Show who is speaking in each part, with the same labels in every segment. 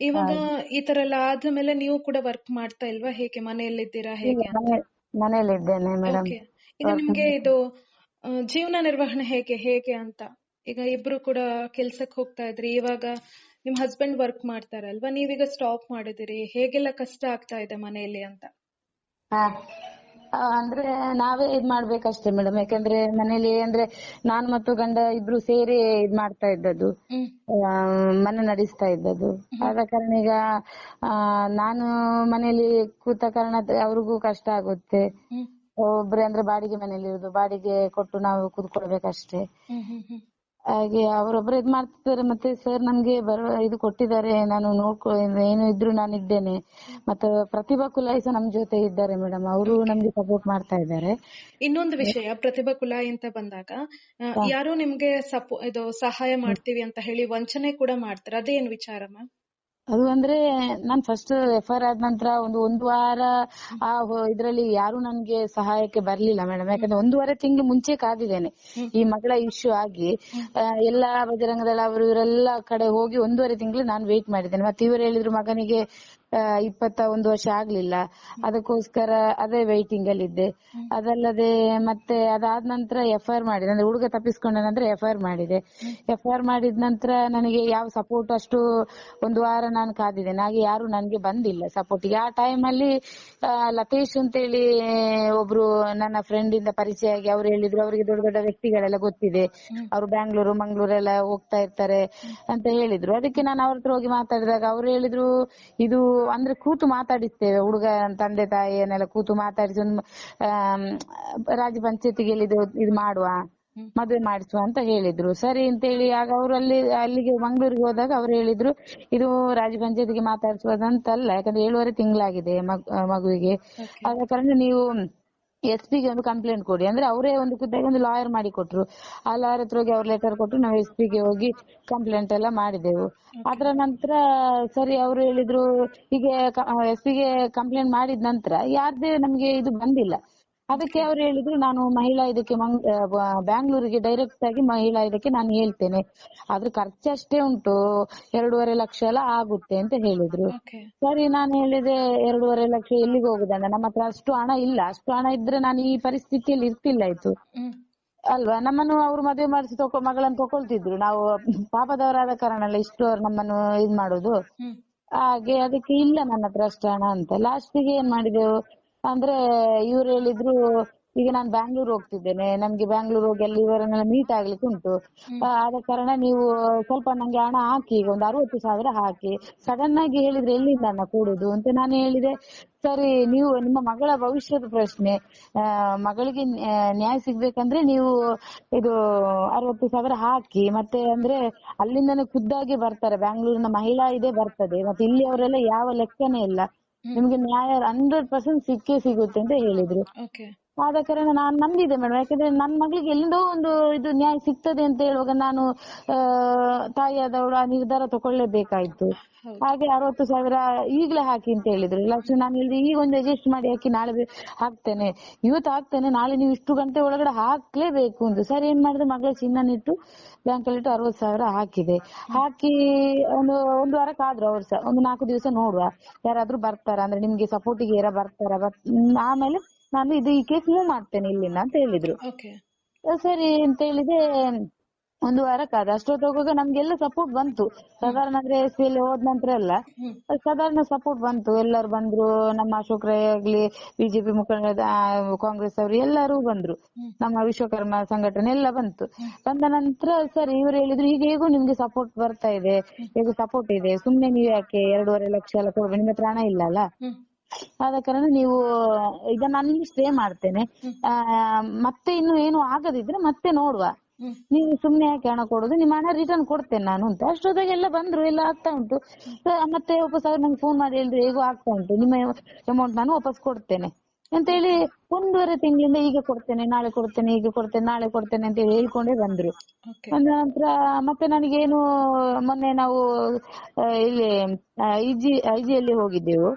Speaker 1: ಇವಾಗ ಈ ತರ ಎಲ್ಲ ಆದ್ಮೇಲೆ ನೀವು ಕೂಡ ವರ್ಕ್ ಮಾಡ್ತಾ ಇಲ್ವಾ? ಹೇಗೆ ಮನೆಯಲ್ಲಿದ್ದೀರಾ? ಹೇಗೆ ಅಂತ?
Speaker 2: ಮನೆ ಮನೇಲಿದ್ದೇನೆ ಮೇಡಮ್
Speaker 1: ಈಗ ನಿಮ್ಗೆ ಇದು ಜೀವನ ನಿರ್ವಹಣೆ ಹೇಗೆ? ಹೇಗೆ ಅಂತ? ಈಗ ಇಬ್ರು ಕೂಡ ಕೆಲ್ಸಕ್ಕೆ ಹೋಗ್ತಾ ಇದ್ರಿ. ಇವಾಗ ನಿಮ್ ಹಸ್ಬೆಂಡ್ ವರ್ಕ್ ಮಾಡ್ತಾರಲ್ವಾ? ನೀವೀಗ ಸ್ಟಾಪ್ ಮಾಡಿದಿರಿ ಹೇಗೆಲ್ಲ ಕಷ್ಟ ಆಗ್ತಾ ಇದೆ ಮನೆಯಲ್ಲಿ ಅಂತ?
Speaker 2: ಅಂದ್ರೆ ನಾವೇ ಇದ್ ಮಾಡ್ಬೇಕಷ್ಟೇ ಮೇಡಮ್ ಯಾಕಂದ್ರೆ ಮನೇಲಿ ಅಂದ್ರೆ ನಾನ್ ಮತ್ತು ಗಂಡ ಇಬ್ರು ಸೇರಿ ಇದ್ ಮಾಡ್ತಾ ಇದ್ದದ್ದು. ಮನೆ ನಡೆಸ್ತಾ ಇದ್ದದ್ದು. ಆದ ಕಾರಣ ಈಗ ಆ, ನಾನು ಮನೇಲಿ ಕೂತ ಕಾರಣ ಅವ್ರಿಗೂ ಕಷ್ಟ ಆಗುತ್ತೆ. ಒಬ್ರೆ ಅಂದ್ರೆ ಬಾಡಿಗೆ ಮನೇಲಿ ಇರುದು ಬಾಡಿಗೆ ಕೊಟ್ಟು ನಾವು ಕೂತ್ಕೊಳ್ಬೇಕಷ್ಟೇ. ಹಾಗೆ ಅವರೊಬ್ರು ಇದ್ ಮಾಡ್ತಿದ್ದಾರೆ ಮತ್ತೆ ಸರ್ ನಮ್ಗೆ ಬರುವ ಇದು ಕೊಟ್ಟಿದ್ದಾರೆ ನಾನು ನೋಡ್ಕೊ ಏನು ಇದ್ರು ನಾನು ಇದ್ದೇನೆ. ಮತ್ತೆ ಪ್ರತಿಭಾ ಕುಲಾಯಿ ಸಹ ನಮ್ ಜೊತೆ ಇದ್ದಾರೆ ಮೇಡಮ್ ಅವರು ನಮ್ಗೆ ಸಪೋರ್ಟ್ ಮಾಡ್ತಾ ಇದ್ದಾರೆ.
Speaker 1: ಇನ್ನೊಂದು ವಿಷಯ ಪ್ರತಿಭಾ ಕುಲಾಯಿ ಅಂತ ಬಂದಾಗ ಯಾರು ಯಾರೋ ನಿಮ್ಗೆ ಸಪೋ ಇದು ಸಹಾಯ ಮಾಡ್ತೀವಿ ಅಂತ ಹೇಳಿ ವಂಚನೆ ಕೂಡ ಮಾಡ್ತಾರೆ ಅದೇನ್ ವಿಚಾರ ಮ್ಯಾಮ್?
Speaker 2: ಅದು ಅಂದ್ರೆ ನಾನ್ ಫಸ್ಟ್ ಎಫ್ ಆರ್ ಆದ ನಂತರ ಒಂದು ಒಂದು ವಾರ ಆ ಇದ್ರಲ್ಲಿ ಯಾರು ನನ್ಗೆ ಸಹಾಯಕ್ಕೆ ಬರ್ಲಿಲ್ಲ ಮೇಡಮ್ ಯಾಕಂದ್ರೆ ಒಂದೂವರೆ ತಿಂಗಳು ಮುಂಚೆ ಕಾದಿದ್ದೇನೆ. ಈ ಮಗಳ ಇಶ್ಯೂ ಆಗಿ ಎಲ್ಲಾ ಬಜರಂಗದಳ ಅವರು ಇವರೆಲ್ಲ ಕಡೆ ಹೋಗಿ ಒಂದೂವರೆ ತಿಂಗಳು ನಾನು ವೇಟ್ ಮಾಡಿದ್ದೇನೆ. ಮತ್ತೆ ಇವರು ಹೇಳಿದ್ರು ಮಗನಿಗೆ ಇಪ್ಪತ್ತ ಒಂದು ವರ್ಷ ಆಗ್ಲಿಲ್ಲ. ಅದಕ್ಕೋಸ್ಕರ ಅದೇ ವೈಟಿಂಗ್ ಅಲ್ಲಿ ಇದ್ದೆ. ಅದಲ್ಲದೆ ಮತ್ತೆ ಅದಾದ ನಂತರ ಆರ್ ಮಾಡಿದೆ. ಅಂದ್ರೆ ಹುಡುಗ ತಪ್ಪಿಸ್ಕೊಂಡ ನಂತರ ಆರ್ ಮಾಡಿದೆ. ಎಫ್ ಐ ಆರ್ ಮಾಡಿದ ನಂತರ ನನಗೆ ಯಾವ ಸಪೋರ್ಟ್ ಅಷ್ಟು ಒಂದು ವಾರ ನಾನು ಕಾದಿದ್ದೇನೆ. ಹಾಗೆ ಯಾರು ನನ್ಗೆ ಬಂದಿಲ್ಲ ಸಪೋರ್ಟ್ ಆ ಟೈಮ್ ಅಲ್ಲಿ ಆ, ಅಂತ ಹೇಳಿ ಒಬ್ರು ನನ್ನ ಫ್ರೆಂಡ್ ಇಂದ ಪರಿಚಯ ಆಗಿ ಅವ್ರು ಹೇಳಿದ್ರು. ಅವರಿಗೆ ದೊಡ್ಡ ದೊಡ್ಡ ವ್ಯಕ್ತಿಗಳೆಲ್ಲ ಗೊತ್ತಿದೆ. ಅವ್ರು ಬ್ಯಾಂಗ್ಳೂರು ಮಂಗ್ಳೂರೆಲ್ಲ ಹೋಗ್ತಾ ಇರ್ತಾರೆ ಅಂತ ಹೇಳಿದ್ರು. ಅದಕ್ಕೆ ನಾನು ಅವ್ರ ಹತ್ರ ಹೋಗಿ ಮಾತಾಡಿದಾಗ ಅವ್ರು ಹೇಳಿದ್ರು ಇದು ಅಂದ್ರೆ ಕೂತು ಮಾತಾಡಿಸ್ತೇವೆ ಹುಡುಗ ತಂದೆ ತಾಯಿಯನ್ನೆಲ್ಲ ಕೂತು ಮಾತಾಡಿಸಿ ಒಂದು ರಾಜ ಪಂಚಾಯ್ತಿಗೆ ಇದು ಇದು ಮಾಡುವ ಮದುವೆ ಮಾಡಿಸುವ ಅಂತ ಹೇಳಿದ್ರು. ಸರಿ ಅಂತ ಹೇಳಿ ಆಗ ಅವ್ರು ಅಲ್ಲಿ ಅಲ್ಲಿಗೆ ಮಂಗಳೂರಿಗೆ ಹೋದಾಗ ಅವ್ರು ಹೇಳಿದ್ರು ಇದು ರಾಜ ಪಂಚಾಯತಿಗೆ ಮಾತಾಡಿಸುವುದಂತಲ್ಲ ಯಾಕಂದ್ರೆ ಏಳುವರೆ ತಿಂಗಳಾಗಿದೆ ಮಗ್- ಮಗುವಿಗೆ. ಆದ ಕಾರಣ ನೀವು ಎಸ್ ಪಿಗೆ ಒಂದು ಕಂಪ್ಲೇಂಟ್ ಕೊಡಿ. ಅಂದ್ರೆ ಅವರೇ ಒಂದು ಖುದ್ದಾಗಿ ಒಂದು ಲಾಯರ್ ಮಾಡಿ ಕೊಟ್ರು. ಆ ಲಾಯರ್ ಹತ್ರ ಹೋಗಿ ಅವ್ರ ಲೆಟರ್ ಕೊಟ್ಟು ನಾವು ಎಸ್ ಪಿಗೆ ಹೋಗಿ ಕಂಪ್ಲೇಂಟ್ ಎಲ್ಲ ಮಾಡಿದೆವು. ಅದರ ನಂತರ ಸರಿ ಅವರು ಹೇಳಿದ್ರು, ಹೀಗೆ ಎಸ್ ಪಿಗೆ ಕಂಪ್ಲೇಂಟ್ ಮಾಡಿದ ನಂತರ ಯಾರ್ದೇ ನಮ್ಗೆ ಇದು ಬಂದಿಲ್ಲ. ಅದಕ್ಕೆ ಅವ್ರು ಹೇಳಿದ್ರು ನಾನು ಮಹಿಳಾ ಇದಕ್ಕೆ ಮಂಗ್- ಬ್ಯಾಂಗ್ಳೂರಿಗೆ ಡೈರೆಕ್ಟ್ ಆಗಿ ಮಹಿಳಾ ಇದಕ್ಕೆ ನಾನು ಹೇಳ್ತೇನೆ. ಆದ್ರೆ ಖರ್ಚು ಅಷ್ಟೇ ಉಂಟು. ಎರಡೂವರೆ ಲಕ್ಷ ಎಲ್ಲ ಆಗುತ್ತೆ ಅಂತ ಹೇಳಿದ್ರು. ಸರಿ ನಾನು ಹೇಳಿದೆ ಎರಡೂವರೆ ಲಕ್ಷ ಎಲ್ಲಿಗೆ ಹೋಗುದಣ್ಣ ನಮ್ಮ ಹತ್ರ ಅಷ್ಟು ಹಣ ಇಲ್ಲ. ಅಷ್ಟು ಹಣ ಇದ್ರೆ ನಾನು ಈ ಪರಿಸ್ಥಿತಿಯಲ್ಲಿ ಇರ್ತಿಲ್ಲ ಆಯ್ತು. ಅಲ್ವಾ? ನಮ್ಮನ್ನು ಅವ್ರು ಮದುವೆ ಮಾಡಿಸಿ ತಕೊ ಮಗಳನ್ನು ತಕೊಳ್ತಿದ್ರು. ನಾವು ಪಾಪದವರಾದ ಕಾರಣ ಅಲ್ಲ ಇಷ್ಟು ಅವ್ರು ನಮ್ಮನ್ನು ಇದ್ ಮಾಡುದು. ಹಾಗೆ ಅದಕ್ಕೆ ಇಲ್ಲ ನನ್ನ ಹತ್ರ ಅಷ್ಟು ಹಣ ಅಂತ. ಲಾಸ್ಟಿಗೆ ಏನ್ ಮಾಡಿದೆವು? ಅಂದ್ರೆ ಇವ್ರು ಹೇಳಿದ್ರು ಈಗ ನಾನು ಬ್ಯಾಂಗ್ಳೂರ್ ಹೋಗ್ತಿದ್ದೇನೆ ನಮ್ಗೆ ಬ್ಯಾಂಗ್ಳೂರ್ ಹೋಗಿ ಅಲ್ಲಿ ಇವರನ್ನೆಲ್ಲ ಮೀಟ್ ಆಗ್ಲಿಕ್ಕೆ ಉಂಟು. ಆದ ಕಾರಣ ನೀವು ಸ್ವಲ್ಪ ನಂಗೆ ಹಣ ಹಾಕಿ ಈಗ ಒಂದು ಅರವತ್ತು ಸಾವಿರ ಹಾಕಿ ಸಡನ್ ಆಗಿ ಹೇಳಿದ್ರೆ ಎಲ್ಲಿಂದ ಅಣ್ಣ ಕೊಡುದು ಅಂತ ನಾನು ಹೇಳಿದೆ. ಸರಿ ನೀವು ನಿಮ್ಮ ಮಗಳ ಭವಿಷ್ಯದ ಪ್ರಶ್ನೆ ಆ, ಮಗಳಿಗೆ ನ್ಯಾ- ನ್ಯಾಯ ಸಿಗ್ಬೇಕಂದ್ರೆ ನೀವು ಇದು ಅರವತ್ತು ಸಾವಿರ ಹಾಕಿ ಮತ್ತೆ ಅಂದ್ರೆ ಅಲ್ಲಿಂದನೇ ಖುದ್ದಾಗಿ ಬರ್ತಾರೆ ಬ್ಯಾಂಗ್ಳೂರಿನ ಮಹಿಳಾ ಇದೇ ಬರ್ತದೆ ಮತ್ತೆ ಇಲ್ಲಿ ಅವರೆಲ್ಲ ಯಾವ ಲೆಕ್ಕನೇ ಇಲ್ಲ. ನಿಮ್ಗೆ ನ್ಯಾಯ ಹಂಡ್ರೆಡ್ ಪರ್ಸೆಂಟ್ ಸಿಕ್ಕೇ ಸಿಗುತ್ತೆ ಅಂತ ಹೇಳಿದ್ರು. ಆದ ಕಾರಣ ನಾನು ನಂಬಿದೆ ಮೇಡಮ್ ಯಾಕಂದ್ರೆ ನನ್ನ ಮಗಳಿಗೆ ಎಲ್ಲಿಂದೋ ಒಂದು ಇದು ನ್ಯಾಯ ಸಿಗ್ತದೆ ಅಂತ ಹೇಳುವಾಗ ನಾನು ಆ, ತಾಯಿಯಾದವಳು ಆ ನಿರ್ಧಾರ ತಗೊಳ್ಳೇಬೇಕಾಯ್ತು ಹಾಗೆ ಅರವತ್ತು ಸಾವಿರ ಈಗ್ಲೇ ಹಾಕಿ ಅಂತ ಹೇಳಿದ್ರು. ಲಕ್ಷ್ಮಿ ನಾನು ಹೇಳಿದೆ ಈಗ ಒಂದು ಅಡ್ಜಸ್ಟ್ ಮಾಡಿ ಹಾಕಿ ನಾಳೆ ಹಾಕ್ತೇನೆ. ಇವತ್ತು ಹಾಕ್ತೇನೆ ನಾಳೆ ನೀವು ಇಷ್ಟು ಗಂಟೆ ಒಳಗಡೆ ಹಾಕ್ಲೇಬೇಕು ಅಂತ ಸರಿ ಏನ್ ಮಾಡಿದೆ? ಮಗಳ ಚಿನ್ನನಿಟ್ಟು ಬ್ಯಾಂಕ್ ಅಲ್ಲಿ ಇಟ್ಟು ಅರವತ್ತು ಸಾವಿರ ಹಾಕಿದೆ. ಹಾಕಿ ಒಂದು ಒಂದು ವಾರ ಕಾದ್ರು ಅವ್ರು ಸಹ ಒಂದು ನಾಲ್ಕು ದಿವಸ ನೋಡುವ. ಯಾರಾದ್ರೂ ಬರ್ತಾರ? ಅಂದ್ರೆ ನಿಮ್ಗೆ ಸಪೋರ್ಟಿಗೆ ಯಾರ ಬರ್ತಾರ? ಆಮೇಲೆ ನಾನು ಇದು ಈ ಕೇಸ್ ಮೂವ್ ಮಾಡ್ತೇನೆ ಇಲ್ಲಿಂದ ಅಂತ ಹೇಳಿದ್ರು. ಸರಿ ಅಂತ ಹೇಳಿದೆ ಒಂದು ವಾರ ಕಾದ ಅಷ್ಟೊತ್ತು ಹೋಗುವಾಗ ನಮ್ಗೆಲ್ಲ ಸಪೋರ್ಟ್ ಬಂತು. ಸಾಧಾರಣ ಅಂದ್ರೆ ಎಸ್ ಅಲ್ಲಿ ಹೋದ ನಂತರ ಎಲ್ಲ ಸಾಧಾರಣ ಸಪೋರ್ಟ್ ಬಂತು. ಎಲ್ಲರೂ ಬಂದ್ರು. ನಮ್ಮ ಅಶೋಕ್ ರೈ ಆಗ್ಲಿ ಬಿಜೆಪಿ ಮುಖಂಡ ಕಾಂಗ್ರೆಸ್ ಅವರು ಎಲ್ಲರೂ ಬಂದ್ರು. ನಮ್ಮ ವಿಶ್ವಕರ್ಮ ಸಂಘಟನೆ ಎಲ್ಲ ಬಂತು. ಬಂದ ನಂತರ ಸರಿ ಇವರು ಹೇಳಿದ್ರು ಈಗ ಹೇಗೂ ನಿಮ್ಗೆ ಸಪೋರ್ಟ್ ಬರ್ತಾ ಇದೆ. ಹೇಗೂ ಸಪೋರ್ಟ್ ಇದೆ. ಸುಮ್ನೆ ನೀವು ಯಾಕೆ ಎರಡೂವರೆ ಲಕ್ಷ ಎಲ್ಲ ಕೊಡ್ಬೇಕು ನಿಮ್ಮ ಹಣ ಇಲ್ಲ ಅಲ್ಲ? ಆದ ಕಾರಣ ನೀವು ಈಗ ನಾನು ಇಲ್ಲಿ ಸ್ಟೇ ಮಾಡ್ತೇನೆ. ಆ, ಮತ್ತೆ ಇನ್ನು ಏನು ಆಗದಿದ್ರೆ ಮತ್ತೆ ನೋಡುವ. ನೀವು ಸುಮ್ನೆ ಯಾಕೆ ಹಣ ಕೊಡುದು? ನಿಮ್ಮ ಹಣ ರಿಟರ್ನ್ ಕೊಡ್ತೇನೆ ನಾನು ಅಂತ. ಅಷ್ಟೊತ್ತಿಗೆ ಎಲ್ಲ ಬಂದ್ರು ಎಲ್ಲ ಆಗ್ತಾ ಉಂಟು. ಮತ್ತೆ ವಾಪಸ್ ಅವ್ರು ನಂಗೆ ಫೋನ್ ಮಾಡಿ ಹೇಳಿದ್ರು ಹೇಗೂ ಆಗ್ತಾ ಉಂಟು. ನಿಮ್ಮ ಅಮೌಂಟ್ ನಾನು ವಾಪಸ್ ಕೊಡ್ತೇನೆ. ಅಂತ ಹೇಳಿ ಒಂದೂವರೆ ತಿಂಗಳಿಂದ ಈಗ ಕೊಡ್ತೇನೆ ನಾಳೆ ಕೊಡ್ತೇನೆ ಈಗ ಕೊಡ್ತೇನೆ ನಾಳೆ ಕೊಡ್ತೇನೆ ಅಂತ ಹೇಳಿ ಹೇಳ್ಕೊಂಡೇ ಬಂದ್ರು. ಅಂದ ನಂತರ ಮತ್ತೆ ನನಗೇನು ಮೊನ್ನೆ ನಾವು ಇಲ್ಲಿ ಐಜಿ ಐಜಿಯಲ್ಲಿ ಹೋಗಿದ್ದೆವು.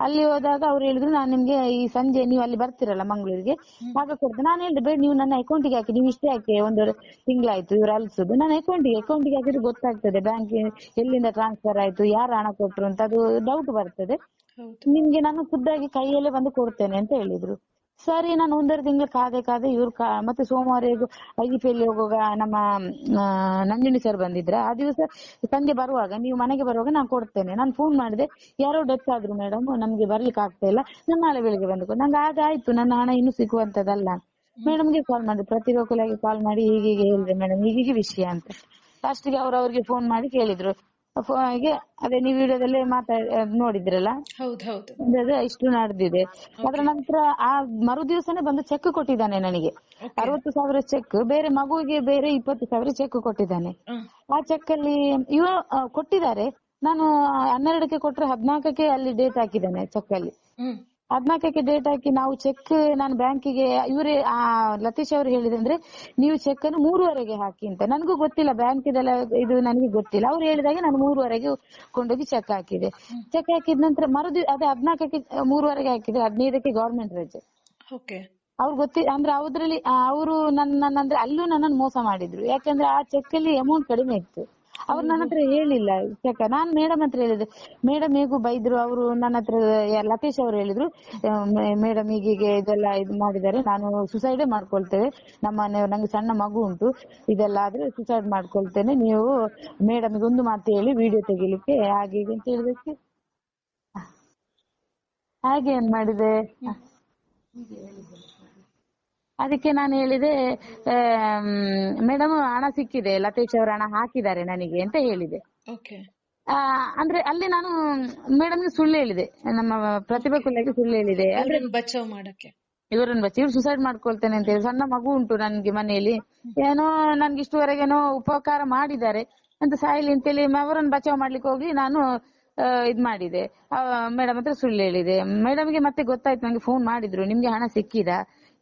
Speaker 2: ಅಲ್ಲಿ ಹೋದಾಗ ಅವ್ರು ಹೇಳಿದ್ರು ನಾನು ನಿಮ್ಗೆ ಈ ಸಂಜೆ ನೀವು ಅಲ್ಲಿ ಬರ್ತೀರಲ್ಲ ಮಂಗಳೂರಿಗೆ ಆಗ ಕೊಡ್ತೇನೆ ನಾನು ಹೇಳಿದೆ ಬೇಡ ನೀವು ನನ್ನ ಅಕೌಂಟಿಗೆ ಹಾಕಿ ನೀವು ಇಷ್ಟೇ ಹಾಕಿ ಒಂದು ತಿಂಗಳಾಯ್ತು ಇವ್ರು ಅಲ್ಸುದು. ನನ್ನ ಅಕೌಂಟಿಗೆ ಅಕೌಂಟಿಗೆ ಹಾಕಿದ್ರೆ ಗೊತ್ತಾಗ್ತದೆ ಬ್ಯಾಂಕ್ ಎಲ್ಲಿಂದ ಟ್ರಾನ್ಸ್ಫರ್ ಆಯ್ತು ಯಾರು ಹಣ ಕೊಟ್ರು ಅಂತ ಅದು ಡೌಟ್ ಬರ್ತದೆ. ನಿಮ್ಗೆ ನಾನು ಖುದ್ದಾಗಿ ಕೈಯಲ್ಲೇ ಬಂದು ಕೊಡ್ತೇನೆ ಅಂತ ಹೇಳಿದ್ರು. ಸರಿ ನಾನು ಒಂದೆರಡು ತಿಂಗಳು ಕಾದೆ ಕಾದೆ ಇವ್ರು ಕಾ ಮತ್ತೆ ಸೋಮವಾರ ಇದು ಐಜಿಪಿಯಲ್ಲಿ ಹೋಗುವಾಗ ನಮ್ಮ ಆ, ನಂದಿನಿ ಸರ್ ಬಂದಿದ್ರ. ಆ ದಿವಸ ಸಂಜೆ ಬರುವಾಗ ನೀವು ಮನೆಗೆ ಬರುವಾಗ ನಾನು ಕೊಡ್ತೇನೆ. ನಾನು ಫೋನ್ ಮಾಡಿದೆ ಯಾರೋ ಡೆತ್ ಆದ್ರು ಮೇಡಮ್ ನಮ್ಗೆ ಬರ್ಲಿಕ್ಕೆ ಆಗ್ತಾ ಇಲ್ಲ. ನಾನು ನಾಳೆ ಬೆಳಿಗ್ಗೆ ಬಂದು ನಂಗೆ ಆಗ ಆಯ್ತು ನನ್ನ ಹಣ ಇನ್ನು ಸಿಗುವಂತದಲ್ಲ ಮೇಡಮ್ಗೆ ಕಾಲ್ ಮಾಡಿದೆ ಪ್ರತಿರೋಕುಲಾಗಿ ಕಾಲ್ ಮಾಡಿ ಹೀಗೆ ಹೀಗೆ ಹೇಳಿದೆ ಮೇಡಮ್ ಹೀಗೆ ವಿಷಯ ಅಂತ. ಲಾಸ್ಟಿಗೆ ಅವ್ರು ಅವ್ರಿಗೆ ಫೋನ್ ಮಾಡಿ ಕೇಳಿದ್ರು. ಹಾಗೆ ಅದೇ ನೀವು ವಿಡಿಯೋದಲ್ಲಿ ಮಾತಾಡಿ ನೋಡಿದ್ರಲ್ಲ? ಇಷ್ಟು ನಡೆದಿದೆ. ಅದರ ನಂತರ ಆ ಮರು ದಿವಸನೇ ಬಂದು ಚೆಕ್ ಕೊಟ್ಟಿದ್ದಾನೆ ನನಗೆ. ಅರವತ್ತು ಸಾವಿರ ಚೆಕ್ ಬೇರೆ ಮಗುವಿಗೆ ಬೇರೆ ಇಪ್ಪತ್ತು ಸಾವಿರ ಚೆಕ್ ಕೊಟ್ಟಿದ್ದಾನೆ. ಆ ಚೆಕ್ ಅಲ್ಲಿ ಇವ ಕೊಟ್ಟಿದ್ದಾರೆ. ನಾನು ಹನ್ನೆರಡಕ್ಕೆ ಕೊಟ್ರೆ ಹದಿನಾಲ್ಕಕ್ಕೆ ಅಲ್ಲಿ ಡೇಟ್ ಹಾಕಿದ್ದಾನೆ ಚೆಕ್ ಅಲ್ಲಿ ಹದ್ನಾಲ್ಕಕ್ಕೆ ಡೇಟ್ ಹಾಕಿ ನಾವು ಚೆಕ್ ನಾನು ಬ್ಯಾಂಕಿಗೆ ಇವರೇ ಆ ಲತೀಶ್ ಅವರು ಹೇಳಿದಂದ್ರೆ ನೀವು ಚೆಕ್ ಅನ್ನು ಮೂರುವರೆಗೆ ಹಾಕಿ ಅಂತ. ನನಗೂ ಗೊತ್ತಿಲ್ಲ ಬ್ಯಾಂಕ್ ಇದೆಲ್ಲ ಇದು ನನಗೆ ಗೊತ್ತಿಲ್ಲ. ಅವ್ರು ಹೇಳಿದಾಗೆ ನಾನು ಮೂರುವರೆಗೆ ಕೊಂಡೋಗಿ ಚೆಕ್ ಹಾಕಿದೆ. ಚೆಕ್ ಹಾಕಿದ ನಂತರ ಮರುದಿ ಅದೇ ಹದ್ನಾಲ್ಕಕ್ಕೆ ಮೂರುವರೆಗೆ ಹಾಕಿದ್ರೆ ಹದಿನೈದಕ್ಕೆ ಗವರ್ಮೆಂಟ್ ರಜೆ.
Speaker 1: ಓಕೆ
Speaker 2: ಅವ್ರು ಗೊತ್ತಿ ಅಂದ್ರೆ ಅದ್ರಲ್ಲಿ ಅವ್ರು ನನ್ನ ಅಂದ್ರೆ ಅಲ್ಲೂ ನನ್ನನ್ನು ಮೋಸ ಮಾಡಿದ್ರು. ಯಾಕಂದ್ರೆ ಆ ಚೆಕ್ ಅಲ್ಲಿ ಅಮೌಂಟ್ ಕಡಿಮೆ ಇತ್ತು. ಅವ್ರು ನನ್ನ ಹತ್ರ ಹೇಳಿಲ್ಲ. ಚೆಕ್ ನಾನ್ ಮೇಡಮ್ ಹತ್ರ ಹೇಳಿದೆ. ಮೇಡಮ್ ಹೇಗೂ ಬೈದ್ರು. ಅವರು ನನ್ನ ಹತ್ರ ಲಕೇಶ್ ಅವರು ಹೇಳಿದ್ರು. ಮೇಡಮ್ ಹೀಗೀಗೆ ಇದೆಲ್ಲ ಇದು ಮಾಡಿದ್ದಾರೆ. ನಾನು ಸುಸೈಡೇ ಮಾಡ್ಕೊಳ್ತೇವೆ. ನಮ್ಮ ಮನೆಯವ್ರು ನಂಗೆ ಸಣ್ಣ ಮಗು ಉಂಟು. ಇದೆಲ್ಲ ಆದ್ರೆ ಸುಸೈಡ್ ಮಾಡ್ಕೊಳ್ತೇನೆ. ನೀವು ಮೇಡಮ್ಗೆ ಒಂದು ಮಾತು ಹೇಳಿ ವಿಡಿಯೋ ತೆಗಿಲಿಕ್ಕೆ ಹಾಗೆ ಹೀಗೆ ಅಂತ ಹೇಳಿದಕ್ಕೆ ಹಾಗೆ ಏನ್ ಮಾಡಿದೆ? ಅದಕ್ಕೆ ನಾನು ಹೇಳಿದೆ ಮೇಡಮ್ ಹಣ ಸಿಕ್ಕಿದೆ ಲತೇಶ್ ಅವರು ಹಣ ಹಾಕಿದ್ದಾರೆ ನನಗೆ ಅಂತ ಹೇಳಿದೆ. ಅಂದ್ರೆ ಅಲ್ಲಿ ನಾನು ಮೇಡಮ್ ಸುಳ್ಳು ಹೇಳಿದೆ ನಮ್ಮ ಪ್ರತಿಭಾ ಕುಲಕ್ಕೆ ಸುಳ್ಳು ಹೇಳಿದೆ.
Speaker 1: ಬಚಾವ್ ಮಾಡಕ್ಕೆ.
Speaker 2: ಇವರನ್ನು ಬಚ್ಚಿ ಇವ್ರು ಸುಸೈಡ್ ಮಾಡ್ಕೊಳ್ತೇನೆ ಅಂತ ಹೇಳಿ ಸಣ್ಣ ಮಗು ಉಂಟು ನನ್ಗೆ ಮನೆಯಲ್ಲಿ. ಏನೋ ನನ್ಗೆ ಇಷ್ಟುವರೆಗೇನೋ ಉಪಕಾರ ಮಾಡಿದ್ದಾರೆ ಅಂತ ಸಾಯಿಲಿ ಅಂತೇಳಿ ಅವರನ್ನ ಬಚಾವ್ ಮಾಡ್ಲಿಕ್ಕೆ ಹೋಗಿ ನಾನು ಇದ್ ಮಾಡಿದೆ. ಮೇಡಮ್ ಹತ್ರ ಸುಳ್ಳು ಹೇಳಿದೆ. ಮೇಡಮ್ಗೆ ಮತ್ತೆ ಗೊತ್ತಾಯ್ತು ನಂಗೆ ಫೋನ್ ಮಾಡಿದ್ರು ನಿಮ್ಗೆ ಹಣ ಸಿಕ್ಕಿದ?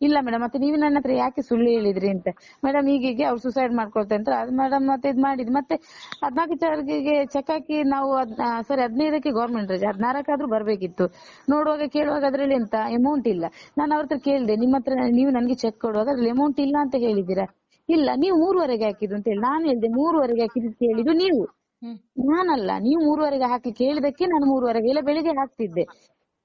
Speaker 2: ಇಲ್ಲ ಮೇಡಮ್ ಮತ್ತೆ ನೀವು ನನ್ನ ಹತ್ರ ಯಾಕೆ ಸುಳ್ಳು ಹೇಳಿದ್ರಿ ಅಂತ. ಮೇಡಮ್ ಹೀಗೆ ಅವ್ರು ಸುಸೈಡ್ ಮಾಡ್ಕೊಳ್ತಾರೆ ಅಂತ ಅದು ಮೇಡಮ್ ಮತ್ತೆ ಇದ್ ಮಾಡಿದ್. ಮತ್ತೆ ಹದ್ನಾಲ್ಕು ತಾರೀಕಿಗೆ ಚೆಕ್ ಹಾಕಿ ನಾವು ಸರಿ ಹದಿನೈದಕ್ಕೆ ಗೌರ್ಮೆಂಟ್ ರಜೆ ಹದಿನಾರಕ್ಕಾದ್ರೂ ಬರ್ಬೇಕಿತ್ತು. ನೋಡುವಾಗ ಕೇಳುವಾಗ ಅದ್ರಲ್ಲಿ ಎಂತ ಅಮೌಂಟ್ ಇಲ್ಲ. ನಾನು ಅವ್ರ ಹತ್ರ ಕೇಳಿದೆ ನಿಮ್ಮ ಹತ್ರ ನೀವು ನನಗೆ ಚೆಕ್ ಕೊಡುವಾಗ ಅದ್ರಲ್ಲಿ ಅಮೌಂಟ್ ಇಲ್ಲ ಅಂತ ಹೇಳಿದ್ದೀರಾ? ಇಲ್ಲ ನೀವು ಮೂರುವರೆಗೆ ಹಾಕಿದ್ದು ಅಂತ ಹೇಳಿ. ನಾನು ಹೇಳಿದೆ ಮೂರುವರೆಗೆ ಹಾಕಿದ್ದು ಕೇಳಿದ್ದು ನೀವು. ನಾನಲ್ಲ ನೀವು ಮೂರುವರೆಗೆ ಹಾಕ್ಲಿಕ್ಕೆ ಹೇಳಿದಕ್ಕೆ ನಾನು ಮೂರುವರೆಗೆ ಇಲ್ಲ ಬೆಳಿಗ್ಗೆ ಹಾಕ್ತಿದ್ದೆ.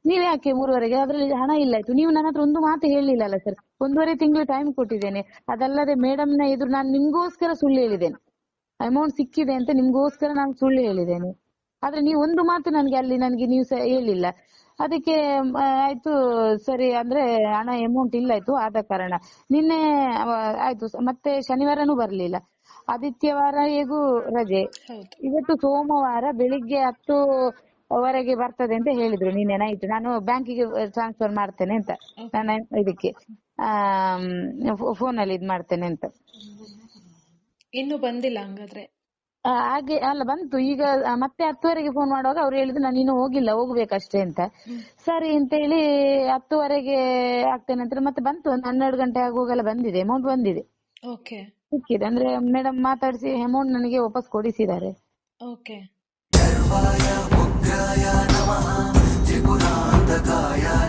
Speaker 2: ನೀವ್ ಯಾಕೆ ಮೂರುವರೆಗೆ ಅದ್ರಲ್ಲಿ ಹಣ ಇಲ್ಲ ಆಯ್ತು. ನೀವು ನನ್ನ ಹತ್ರ ಒಂದು ಮಾತು ಹೇಳಿಲ್ಲ ಅಲ್ಲ ಸರ್ ಒಂದೂವರೆ ತಿಂಗಳು ಟೈಮ್ ಕೊಟ್ಟಿದ್ದೇನೆ. ಅದಲ್ಲದೆ ಮೇಡಮ್ನ ಎದುರು ನಾನು ನಿಮ್ಗೋಸ್ಕರ ಸುಳ್ಳು ಹೇಳಿದ್ದೇನೆ. ಅಮೌಂಟ್ ಸಿಕ್ಕಿದೆ ಅಂತ ನಿಮ್ಗೋಸ್ಕರ ನಾನು ಸುಳ್ಳು ಹೇಳಿದ್ದೇನೆ. ಆದ್ರೆ ನೀವು ಒಂದು ಮಾತು ನನ್ಗೆ ಅಲ್ಲಿ ನನ್ಗೆ ನೀವು ಸಹ ಹೇಳಿಲ್ಲ. ಅದಕ್ಕೆ ಆಯ್ತು ಸರಿ ಅಂದ್ರೆ ಹಣ ಅಮೌಂಟ್ ಇಲ್ಲ ಆಯ್ತು ಆದ ಕಾರಣ. ನಿನ್ನೆ ಆಯ್ತು ಮತ್ತೆ ಶನಿವಾರನು ಬರ್ಲಿಲ್ಲ. ಆದಿತ್ಯವಾರ ಹೇಗೂ ರಜೆ. ಇವತ್ತು ಸೋಮವಾರ ಬೆಳಿಗ್ಗೆ ಹತ್ತು ವರೆಗೆ ಬರ್ತದೆ ಅಂತ ಹೇಳಿದ್ರು ನಿನ್ನೆ ನೈಟ್ ನಾನು ಬ್ಯಾಂಕಿಗೆ ಟ್ರಾನ್ಸ್ಫರ್ ಮಾಡ್ತೇನೆ ಅಂತ. ನನ್ನ ಇದಕ್ಕೆ ಫೋನ್ ಅಲ್ಲಿ ಇದ್ ಮಾಡ್ತೇನೆ ಅಂತ.
Speaker 1: ಇನ್ನು ಬಂದಿಲ್ಲ ಹಂಗಾದ್ರೆ?
Speaker 2: ಹಾಗೆ ಅಲ್ಲ ಬಂತು. ಈಗ ಆ, ಮತ್ತೆ ಹತ್ತುವರೆಗೆ ಫೋನ್ ಮಾಡುವಾಗ ಅವ್ರು ಹೇಳಿದ್ರು ನಾನು ಇನ್ನು ಹೋಗಿಲ್ಲ ಹೋಗ್ಬೇಕಷ್ಟೇ ಅಂತ. ಸರಿ ಅಂತ ಹೇಳಿ ಹತ್ತುವರೆಗೆ ಆಗ್ತೇನೆ ಅಂತ ಮತ್ತೆ ಬಂತು. ಒಂದು ಹನ್ನೆರಡು ಗಂಟೆ ಆಗುವಾಗೆಲ್ಲ ಬಂದಿದೆ ಅಮೌಂಟ್ ಬಂದಿದೆ.
Speaker 1: ಓಕೆ.
Speaker 2: ಸಿಕ್ಕಿದೆ. ಅಂದ್ರೆ ಮೇಡಮ್ ಮಾತಾಡಿಸಿ ಅಮೌಂಟ್ ನನಗೆ ವಾಪಸ್ ಕೊಡಿಸಿದ್ದಾರೆ.
Speaker 1: ಓಕೆ.
Speaker 3: त्रिपुरान्तकाय